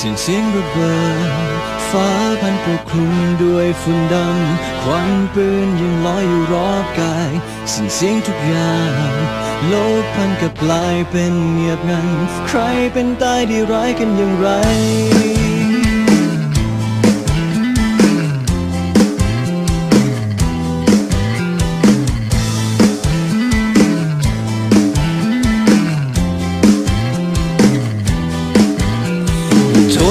เสียงเสียงระเบิดฟ้าพันปกคลุมด้วยฝุ่นดำควันปืนยังลอยอยู่รอบกายสิ้นเสียงทุกอย่างโลกพันกับกลายเป็นเงียบงัน ใครเป็นตายดีร้ายกันอย่างไร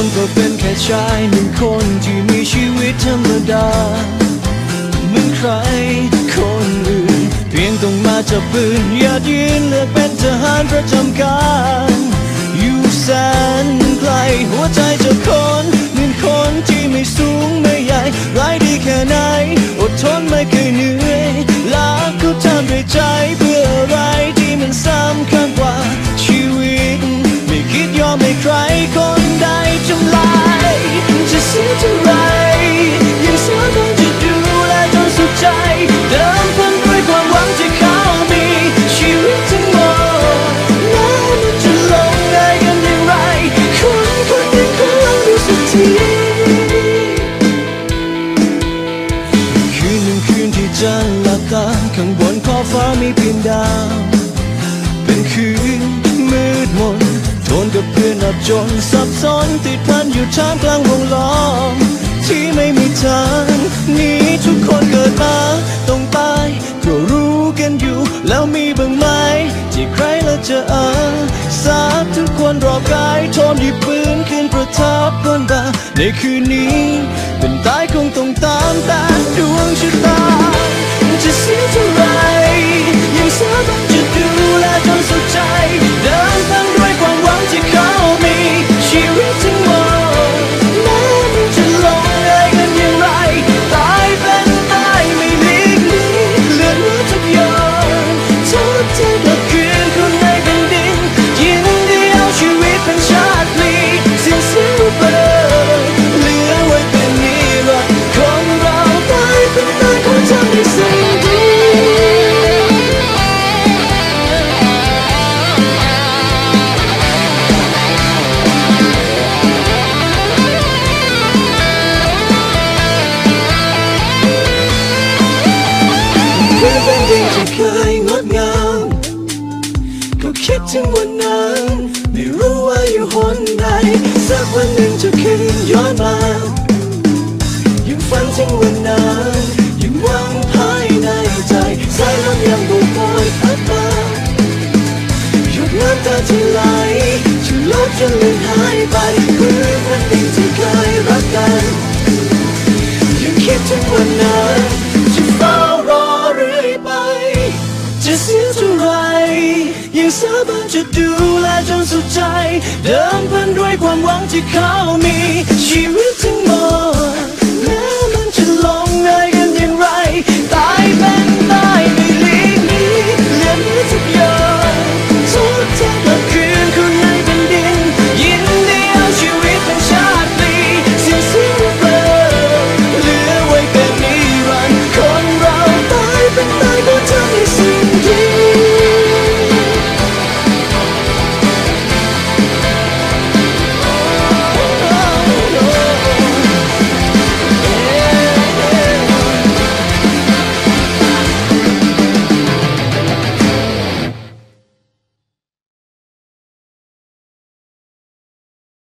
นก็เป็นแค่ชายหนึ่งคนที่มีชีวิตธรรมดาเหมือนใครคนอื่น เพียงต้องมาจับปืนหยาดยืนเลือกเป็นทหารประจำการ อยู่แสนไกลหัวใจจะคนเตาข้างบนขอบฟ้ามีเพียงดาว เป็นคืนมืดมนทนกับเพื่อนอับจนสับสนติดพันอยู่ท่ามกลางวงล้อม ที่ไม่มีทางนี้ทุกคนเกิดมาต้องตายก็รู้กันอยู่ แล้วมีบ้างไหมที่ใครละจะอาสาทุกคนรอบกายทนหยิบปืนขึ้นประทับบนบ่าในคืนนี้ เป็นตายคงต้องตามต่ดวงชะตาจะ เพื่อเป็นเด็กที่เคยงดงามก็คิดถึงวันนั้นไม่รู้ว่าอยู่หนใดสักวันหนึ่งจะคืนย้อนมายังฝันถึงวันนั้น สาบานจะดูแลจนสุดใจ เดิมพันด้วยความหวังที่เขามีชีวิตทั้ง